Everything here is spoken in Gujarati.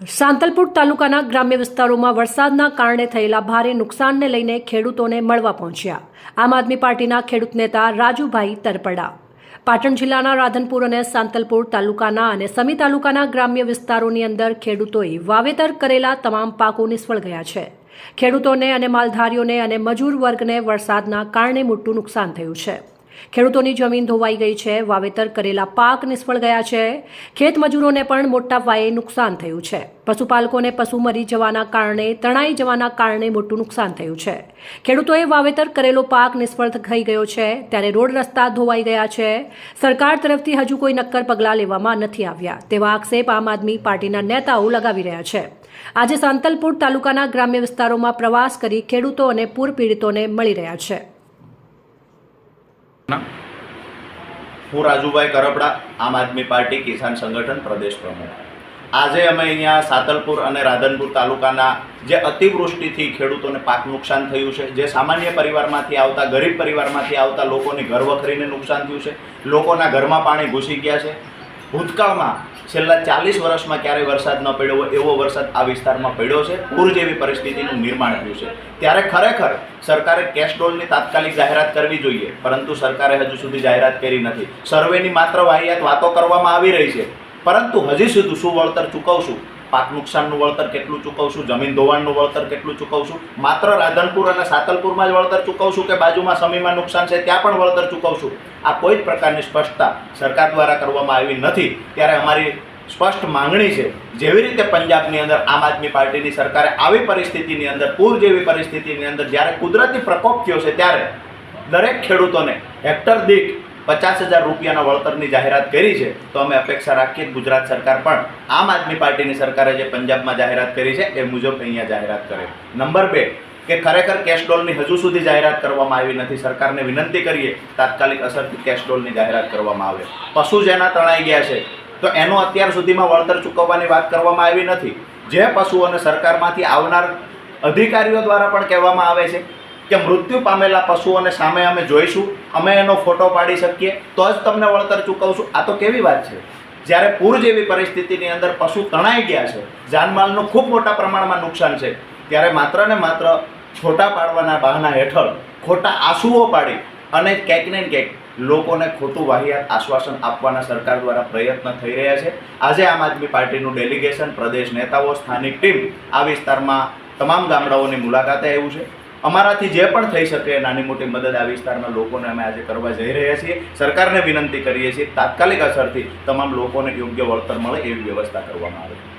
સાંતલપુર તાલુકાના ગ્રામ્ય વિસ્તારોમાં વરસાદના કારણે થયેલા ભારે નુકસાનને લઈને ખેડૂતોને મળવા પહોંચ્યા. આમ આદમી પાર્ટીના ખેડૂત નેતા રાજુભાઈ તરપડા. પાટણ જિલ્લાના રાધનપુર અને સાંતલપુર તાલુકાના અને સમી તાલુકાના ગ્રામ્ય વિસ્તારોની અંદર ખેડૂતોએ વાવેતર કરેલા તમામ પાકો નિષ્ફળ ગયા છે. ખેડૂતોને અને માલધારીઓને અને મજૂર વર્ગને વરસાદના કારણે મોટું નુકસાન થયું છે. ખેડૂતોની જમીન ધોવાઈ ગઈ છે, વાવેતર કરેલા પાક નિષ્ફળ ગયા છે. ખેત મજૂરોને પણ મોટા પાયે નુકસાન થયું છે. પશુપાલકોને પશુ મરી જવાના કારણે, તણાઈ જવાના કારણે મોટું નુકસાન થયું છે. ખેડૂતોએ વાવેતર કરેલો પાક નિષ્ફળ થઈ ગયો છે. ત્યારે રોડ રસ્તા ધોવાઈ ગયા છે. સરકાર તરફથી હજુ કોઈ નક્કર પગલાં લેવામાં નથી આવ્યા, તેવા આક્ષેપ આમ આદમી પાર્ટીના નેતાઓ લગાવી રહ્યા છે. આજે સાંતલપુર તાલુકાના ગ્રામ્ય વિસ્તારોમાં પ્રવાસ કરી ખેડૂતો અને પૂર પીડિતોને મળી રહ્યા છે. હું રાજુભાઈ કરપડા, આમ આદમી પાર્ટી કિસાન સંગઠન પ્રદેશ પ્રમુખ. આજે અમે અહીંયા સાતલપુર અને રાધનપુર તાલુકાના જે અતિવૃષ્ટિથી ખેડૂતોને પાક નુકસાન થયું છે, જે સામાન્ય પરિવારમાંથી આવતા, ગરીબ પરિવારમાંથી આવતા લોકોની ઘર વખરીને નુકસાન થયું છે, લોકોના ઘરમાં પાણી ઘૂસી ગયા છે ભૂતકાળમાં છેલ્લા ચાલીસ વર્ષમાં ક્યારેય વરસાદ ન પડ્યો હોય એવો વરસાદ આ વિસ્તારમાં પડ્યો છે? પૂર જેવી પરિસ્થિતિનું નિર્માણ થયું છે. ત્યારે ખરેખર સરકારે કેશ ડોલની તાત્કાલિક જાહેરાત કરવી જોઈએ, પરંતુ સરકારે હજુ સુધી જાહેરાત કરી નથી. સર્વેની માત્ર વાહિયાત વાતો કરવામાં આવી રહી છે. પરંતુ હજી સુધી શું વળતર ચૂકવશું? પાક નુકસાનનું વળતર કેટલું ચૂકવશું, જમીન ધોવાણનું વળતર કેટલું ચૂકવશું? માત્ર રાધનપુર અને સાતલપુરમાં જ વળતર ચૂકવશું કે બાજુમાં સમીમાં નુકસાન છે ત્યાં પણ વળતર ચૂકવશું? આ કોઈ જ પ્રકારની સ્પષ્ટતા સરકાર દ્વારા કરવામાં આવી નથી. ત્યારે અમારી સ્પષ્ટ માંગણી છે, જેવી રીતે પંજાબની અંદર આમ આદમી પાર્ટીની સરકારે આવી પરિસ્થિતિની અંદર, પૂર જેવી પરિસ્થિતિની અંદર જ્યારે કુદરતી પ્રકોપ થયો છે ત્યારે દરેક ખેડૂતોને હેક્ટર દીઠ પચાસ હજાર રૂપિયાના વળતરની જાહેરાત કરી છે, તો અમે અપેક્ષા રાખીએ ગુજરાત સરકાર પણ આમ આદમી પાર્ટીની સરકારે જે પંજાબમાં જાહેરાત કરી છે, એ મુજબ અહીંયા જાહેરાત કરે. નંબર બે, કે ખરેખર કેશ હજુ સુધી જાહેરાત કરવામાં આવી નથી, સરકારને વિનંતી કરીએ તાત્કાલિક અસરથી કેશ જાહેરાત કરવામાં આવે. પશુ જેના તણાઈ ગયા છે, તો એનો અત્યાર સુધીમાં વળતર ચૂકવવાની વાત કરવામાં આવી નથી. જે પશુઓને સરકારમાંથી આવનાર અધિકારીઓ દ્વારા પણ કહેવામાં આવે છે કે મૃત્યુ પામેલા પશુઓને સામે અમે જોઈશું, અમે એનો ફોટો પાડી શકીએ, તો જ તમને વળતર ચૂકવશું. આ તો કેવી વાત છે? જ્યારે પૂર જેવી પરિસ્થિતિની અંદર પશુ તણાઈ ગયા છે, જાનમાલનું ખૂબ મોટા પ્રમાણમાં નુકસાન છે, ત્યારે માત્ર ને માત્ર છોટા પાડવાના બહાના હેઠળ ખોટા આંસુઓ પાડી અને ક્યાંક ને ક્યાંક લોકોને ખોટું વાહિયાત આશ્વાસન આપવાના સરકાર દ્વારા પ્રયત્ન થઈ રહ્યા છે. આજે આમ આદમી પાર્ટીનું ડેલિગેશન પ્રદેશ નેતાઓ, સ્થાનિક ટીમ આ વિસ્તારમાં તમામ ગામડાઓની મુલાકાતે આવ્યું છે. અમારાથી જે પણ થઈ શકે, નાની મોટી મદદ આ વિસ્તારના લોકોને અમે આજે કરવા જઈ રહ્યા છીએ. સરકારને વિનંતી કરીએ છીએ, તાત્કાલિક અસરથી તમામ લોકોને યોગ્ય વળતર મળે એવી વ્યવસ્થા કરવામાં આવે.